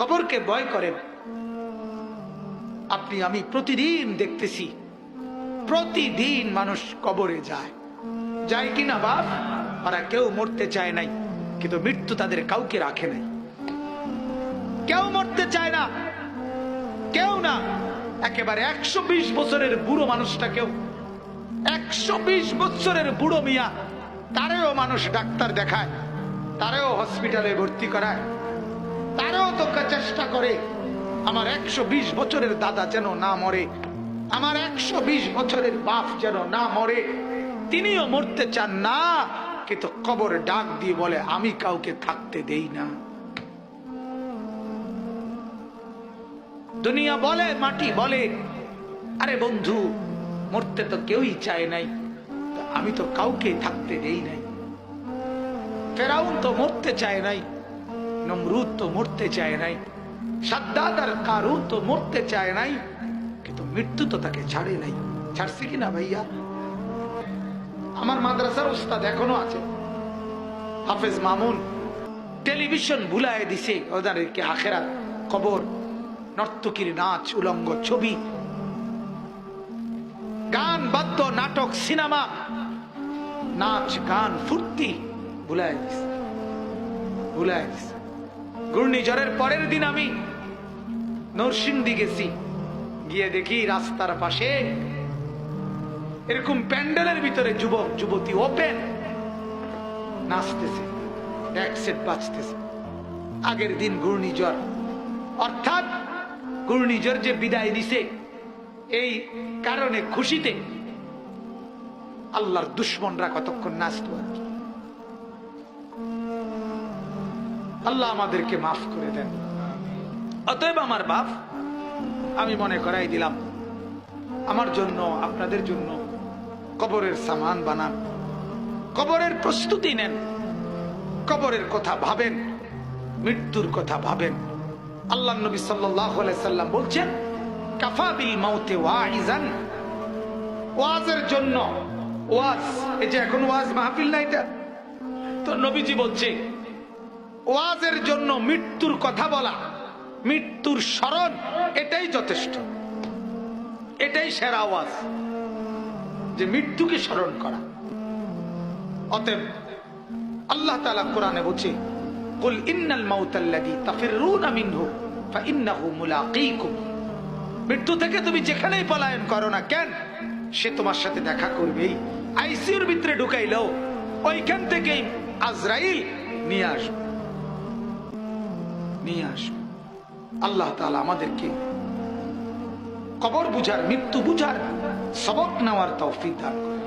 কবরকে ভয় করেন আপনি, আমি প্রতিদিন দেখতেছি, প্রতিদিন মানুষ কবরে যায়। যায় কিনা বাপ? ওরা কেউ মরতে চায় নাই, কিন্তু মৃত্যু তাদের কাউকে রাখে নাই। কেউ মরতে চায় না, কেউ না। একেবারে একশো বিশ বছরের বুড়ো মানুষটা কেউ একশো বিশ বছরের বুড়ো মিয়া, তারেও মানুষ ডাক্তার দেখায়, তারেও হসপিটালে ভর্তি করায়। চেষ্টা করে, আমার একশো বিশ বছরের দাদা যেন না মরে, আমার একশো বিশ বছরের বাপ যেন না মরে, তিনিও মরতে চান না, কিন্তু কবর ডাক দিয়ে বলে, আমি কাউকে থাকতে দেই না। দুনিয়া বলে, মাটি বলে, আরে বন্ধু, মরতে তো কেউই চায় নাই, আমি তো কাউকে থাকতে দেই নাই। ফেরাউন তো মরতে চায় নাই নমরুদ তো মরতে চায় নাই সাদ্দাদ আর কারু তো মরতে চায় নাই, কিন্তু মৃত্যু তো তাকে ছাড়ে নাই। ছাড়ছে কিনা ভাইয়া? আমার মাদ্রাসার উস্তাদ এখনও আছে। হাফেজ মামুন, টেলিভিশন ভুলায় দিছে ওদেরকে আখেরা কবর, নর্তকীর নাচ, উলঙ্গ ছবি, গান, বাদ্য, নাটক, সিনেমা, নাচ, গান, ফুর্তি ভুলায় দিছে ভুলায় দিছে। ঘূর্ণিঝড়ের পরের দিন আমি নরসিংদী গেছি। গিয়ে দেখি রাস্তার পাশে এরকম প্যান্ডেলের ভিতরে যুবক, যুবতী ওপেন নাচতেছে, এক সেট বাজতেছে। আগের দিন ঘূর্ণিঝড়। অর্থাৎ ঘূর্ণিঝড় যে বিদায় দিছে এই কারণে খুশিতে আল্লাহর দুশ্মনরা কতক্ষণ নাচত আর কি। আল্লাহ আমাদেরকে মাফ করে দেন। অতএব আমার বাপ, আমি মনে করাই দিলাম, আমার জন্য, আপনাদের জন্য কবরের সামান বানান, কবরের প্রস্তুতি নেন, কবরের কথা ভাবেন, মৃত্যুর কথা ভাবেন। আল্লাহ নবী সাল্লাম বলছেন কাফাবিল মাউতে ওয়াইজান ওয়াজের জন্য, ওয়াজ, এই যে এখন ওয়াজ মাহফিল না এটা? তো নবীজি বলছে ওয়াজের জন্য মৃত্যুর কথা বলা, মৃত্যুর স্মরণ, এটাই যথেষ্ট। এটাই সেরা ওয়াজ, যে মৃত্যুকে স্মরণ করা। অতএব আল্লাহ তালা কোরআনে বলছে, কুল ইন্নাল মাউতাল্লাযী তাফিররুনা মিনহু, ফাইন্নাহু মুলাকীকুম। মৃত্যু থেকে তুমি যেখানেই পলায়ন করো না কেন, সে তোমার সাথে দেখা করবেই। আইসিইউর ভিতরে ঢুকাইলেও ওইখান থেকেই আজরাইল নিয়ে আসবে। নিয়ে আসবে। আল্লাহ তালা আমাদেরকে কবর বুঝার মৃত্যু বুঝার সবক নেওয়ার তৌফিক দান করে